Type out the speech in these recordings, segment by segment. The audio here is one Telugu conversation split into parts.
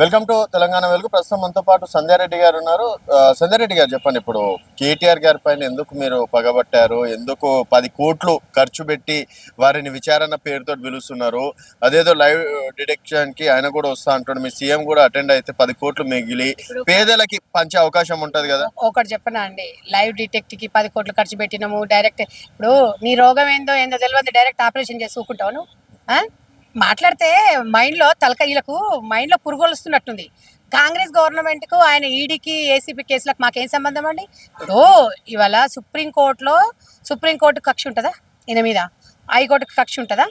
వెల్కమ్ టు తెలంగాణ వెలుగు. ప్రస్తుతం మనతో పాటు సంధ్యారెడ్డి గారు ఉన్నారు. సంధ్యారెడ్డి గారు చెప్పండి ఇప్పుడు కేటీఆర్ గారి పైన ఎందుకు మీరు పగబట్టారు? ఎందుకు పది కోట్లు ఖర్చు పెట్టి వారిని విచారణ పేరుతో పిలుస్తున్నారు? అదేదో లైవ్ డిటెక్షన్కి ఆయన కూడా వస్తా అంటాడు మీ సీఎం కూడా అటెండ్ అయితే పది కోట్లు మిగిలి పేదలకి పంచే అవకాశం ఉంటది కదా? ఒకటి చెప్పనా అండి? లైవ్ డిటెక్ట్కి పది కోట్లు ఖర్చు పెట్టినాము డైరెక్ట్ ఇప్పుడు నీ రోగం ఏందో ఏందో తెలియదు డైరెక్ట్ ఆపరేషన్ చేసి ఊకుంటావు? మాట్లాడితే మైండ్లో తలకయ్యలకు మైండ్లో మైండ్లో పురుగొలుస్తున్నట్టుంది. కాంగ్రెస్ గవర్నమెంట్కు ఆయన ఈడీకి ఏసీపీ కేసులకు మాకేం సంబంధం అండి? ఇప్పుడు ఇవాళ సుప్రీంకోర్టులో సుప్రీంకోర్టు కక్ష ఉంటుందా ఈయన మీద? హైకోర్టుకు కక్ష ఉంటుందా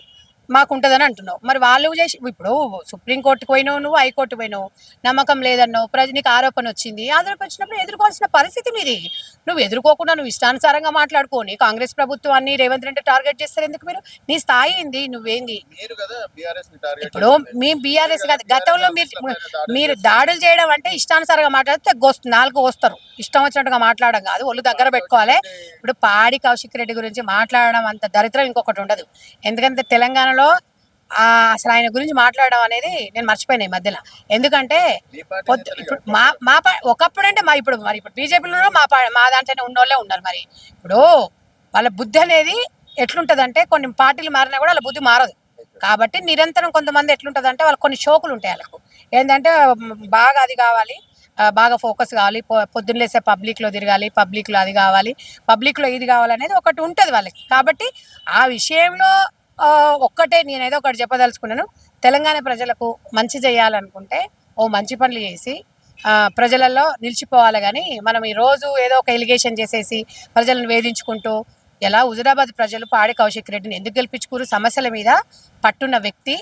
మాకు ఉంటుందని అంటున్నావు. మరి వాళ్ళు చేసి ఇప్పుడు సుప్రీంకోర్టుకు పోయినావు నువ్వు హైకోర్టు పోయినావు నమ్మకం లేదన్నావు ప్రజ నీకు ఆరోపణ వచ్చింది ఆరోపణ వచ్చినప్పుడు ఎదుర్కోవాల్సిన పరిస్థితి మీది. నువ్వు ఎదుర్కోకుండా నువ్వు ఇష్టానుసారంగా మాట్లాడుకోని కాంగ్రెస్ ప్రభుత్వాన్ని రేవంత్ రెడ్డి టార్గెట్ చేస్తారు ఎందుకు మీరు? నీ స్థాయి ఏంది? నువ్వేంది? ఇప్పుడు మీ బీఆర్ఎస్ కాదు గతంలో మీరు మీరు దాడులు చేయడం అంటే ఇష్టానుసారంగా మాట్లాడితే గోస్- నాలుగు వస్తారు. ఇష్టం వచ్చినట్టుగా మాట్లాడడం కాదు ఒళ్ళు దగ్గర పెట్టుకోవాలి. ఇప్పుడు పాడి కౌశిక్ రెడ్డి గురించి మాట్లాడడం అంత దరిద్రం ఇంకొకటి ఉండదు. ఎందుకంటే తెలంగాణలో ఆ అసలు ఆయన గురించి మాట్లాడడం అనేది నేను మర్చిపోయినా ఈ మధ్యలో. ఎందుకంటే ఇప్పుడు మా మా ఒకప్పుడు అంటే మా ఇప్పుడు మరి ఇప్పుడు బీజేపీలో మా పా మా దాంట్లోనే ఉన్నోళ్ళే ఉన్నారు మరి. ఇప్పుడు వాళ్ళ బుద్ధి అనేది ఎట్లుంటదంటే కొన్ని పార్టీలు మారినా కూడా వాళ్ళ బుద్ధి మారదు. కాబట్టి నిరంతరం కొంతమంది ఎట్లుంటదంటే వాళ్ళకి కొన్ని షోకులు ఉంటాయి వాళ్ళకు. ఏంటంటే బాగా అది కావాలి బాగా ఫోకస్ కావాలి పొ- పొద్దున్న లేసే పబ్లిక్లో తిరగాలి పబ్లిక్లో అది కావాలి పబ్లిక్లో ఇది కావాలనేది ఒకటి ఉంటుంది వాళ్ళకి. కాబట్టి ఆ విషయంలో ఒక్కటే నేనేదో ఒకటి చెప్పదలుచుకున్నాను. తెలంగాణ ప్రజలకు మంచి చేయాలనుకుంటే ఓ మంచి పనులు చేసి ప్రజలలో నిలిచిపోవాలి కానీ మనం ఈ రోజు ఏదో ఒక ఎలిగేషన్ చేసేసి ప్రజలను వేధించుకుంటూ ఎలా హుజురాబాద్ ప్రజలు పాడి కౌశిక్ రెడ్డిని ఎందుకు గెలిపించుకురు? సమస్యల మీద పట్టున్న వ్యక్తి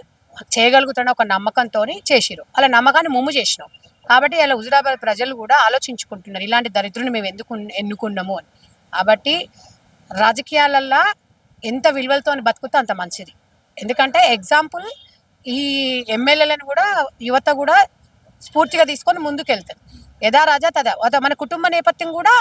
చేయగలుగుతున్న ఒక నమ్మకంతో చేసిరు అలా నమ్మకాన్ని ముమ్ము చేసినాం. కాబట్టి అలా హుజురాబాద్ ప్రజలు కూడా ఆలోచించుకుంటున్నారు. ఇలాంటి దరిద్రుని మేము ఎందుకు ఎన్నుకున్నాము అని. కాబట్టి రాజకీయాలల్లో ఎంత విలువలతో బతుకుతే అంత మంచిది. ఎందుకంటే ఎగ్జాంపుల్ ఈ ఎమ్మెల్యేలను కూడా యువత కూడా స్ఫూర్తిగా తీసుకొని ముందుకు వెళ్తారు యథా రాజా తదా. అద మన కుటుంబ నేపథ్యం కూడా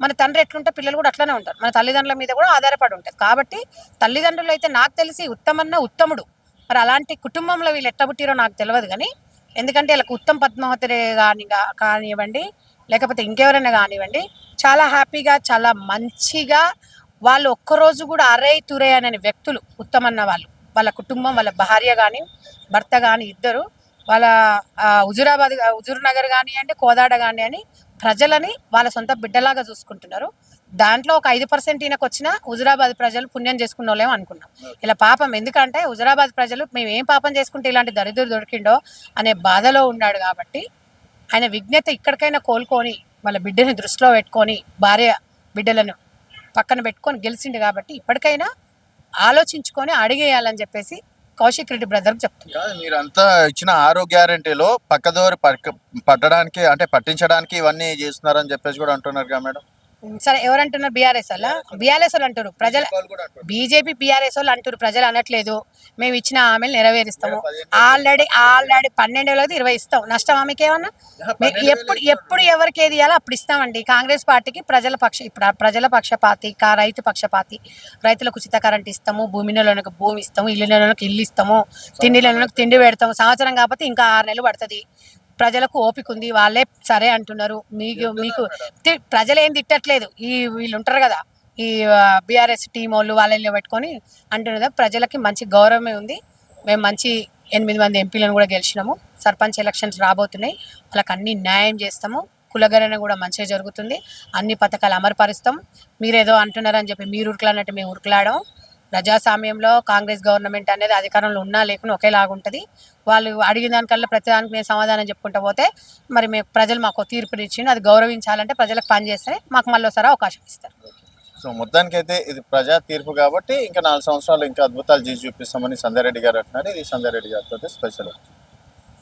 మన తండ్రి ఎట్లుంటే పిల్లలు కూడా అట్లనే ఉంటారు. మన తల్లిదండ్రుల మీద కూడా ఆధారపడి ఉంటుంది కాబట్టి తల్లిదండ్రులు అయితే నాకు తెలిసి ఉత్తమన్న ఉత్తముడు. మరి అలాంటి కుటుంబంలో వీళ్ళు ఎట్ట పుట్టిరో నాకు తెలియదు కానీ ఎందుకంటే వీళ్ళకి ఉత్తమ్ పద్మావతి కాని కానివ్వండి లేకపోతే ఇంకెవరైనా కానివ్వండి చాలా హ్యాపీగా చాలా మంచిగా వాళ్ళు ఒక్కరోజు కూడా అరే తురే అనే వ్యక్తులు ఉత్తమన్న వాళ్ళు. వాళ్ళ కుటుంబం వాళ్ళ భార్య కానీ భర్త కానీ ఇద్దరు వాళ్ళ హుజురాబాద్ హుజూర్ నగర్ కానివ్వండి కోదాడ కానివ్వండి ప్రజలని వాళ్ళ సొంత బిడ్డలాగా చూసుకుంటున్నారు. దాంట్లో ఒక ఐదు పర్సెంట్ ఈయనకు వచ్చిన హుజురాబాద్ ప్రజలు పుణ్యం చేసుకున్న వాళ్ళేమో అనుకున్నాం. ఇలా పాపం ఎందుకంటే హుజురాబాద్ ప్రజలు మేము ఏం పాపం చేసుకుంటే ఇలాంటి దరిద్రుడు దొరికిండో అనే బాధలో ఉన్నాడు కాబట్టి ఆయన విజ్ఞత ఇక్కడికైనా కోలుకొని వాళ్ళ బిడ్డని దృష్టిలో పెట్టుకొని భార్య బిడ్డలను పక్కన పెట్టుకొని గెలిచిండు కాబట్టి ఇప్పటికైనా ఆలోచించుకొని అడిగేయాలని చెప్పేసి కౌశిక్ రెడ్డి బ్రదర్ చెప్తున్నారు మీరంతా ఇచ్చిన ఆరో గ్యారంటీలో పక్కదోరి పట్టడానికి అంటే పట్టించడానికి ఇవన్నీ చేస్తున్నారని చెప్పేసి కూడా అంటున్నారు కదా మేడం. సరే ఎవరంటున్నారు? బీఆర్ఎస్ వాళ్ళ బీఆర్ఎస్ వాళ్ళు అంటారు ప్రజల బీజేపీ బీఆర్ఎస్ వాళ్ళు అంటారు ప్రజలు అనట్లేదు. మేము ఇచ్చిన హామీలు నెరవేరుస్తాము. ఆల్రెడీ ఆల్రెడీ పన్నెండు వేలది ఇరవై ఇస్తాం. నష్టం ఆమెకి ఏమన్నా ఎప్పుడు ఎప్పుడు ఎవరికి ఏది ఇవ్వాలో అప్పుడు ఇస్తామండి. కాంగ్రెస్ పార్టీకి ప్రజల పక్ష ఇప్పుడు ప్రజల పక్షపాతి కా రైతు పక్షపాతి. రైతులకు ఉచిత కరెంట్ ఇస్తాము. భూమిలోనికి భూమి ఇస్తాము. ఇల్లులోకి ఇల్లు ఇస్తాము. తిండిలోకి తిండి పెడతాము. సంవత్సరం కాకపోతే ఇంకా ఆరు నెలలు పడుతుంది. ప్రజలకు ఓపిక ఉంది వాళ్ళే సరే అంటున్నారు. మీకు మీకు ప్రజలు ఏం తిట్టట్లేదు. ఈ వీళ్ళు ఉంటారు కదా ఈ బీఆర్ఎస్ టీం వాళ్ళు వాళ్ళని పెట్టుకొని అంటున్నదా ప్రజలకి మంచి గౌరవమే ఉంది. మేము మంచి ఎనిమిది మంది ఎంపీలను కూడా గెలిచినాము. సర్పంచ్ ఎలక్షన్స్ రాబోతున్నాయి. వాళ్ళకి అన్ని న్యాయం చేస్తాము. కులగరణ కూడా మంచిగా జరుగుతుంది. అన్ని పథకాలు అమలుపరుస్తాం. మీరేదో అంటున్నారని చెప్పి మీరు ఉరుకులాడినట్టు మేము ఉరుకులాడము ప్రజాస్వామ్యంలో కాంగ్రెస్ గవర్నమెంట్ అనేది అధికారంలో ఉన్నా లేకున్నా ఒకేలాగా ఉంటుంది వాళ్ళు అడిగిన దానికల్లా ప్రతిదానికి మేము సమాధానం చెప్పుకుంటూ పోతే మరి మేము ప్రజలు మాకు తీర్పుని ఇచ్చిండు. అది గౌరవించాలంటే ప్రజలకు పని చేస్తే మాకు మళ్ళీ ఒకసారి అవకాశం ఇస్తారు. సో మొత్తానికైతే ఇది ప్రజా తీర్పు కాబట్టి ఇంకా నాలుగు సంవత్సరాలు ఇంకా అద్భుతాలు చేసి చూపిస్తామని రెడ్డి గారు అంటున్నారు. ఇది సంధ్యారెడ్డి గారితో స్పెషల్.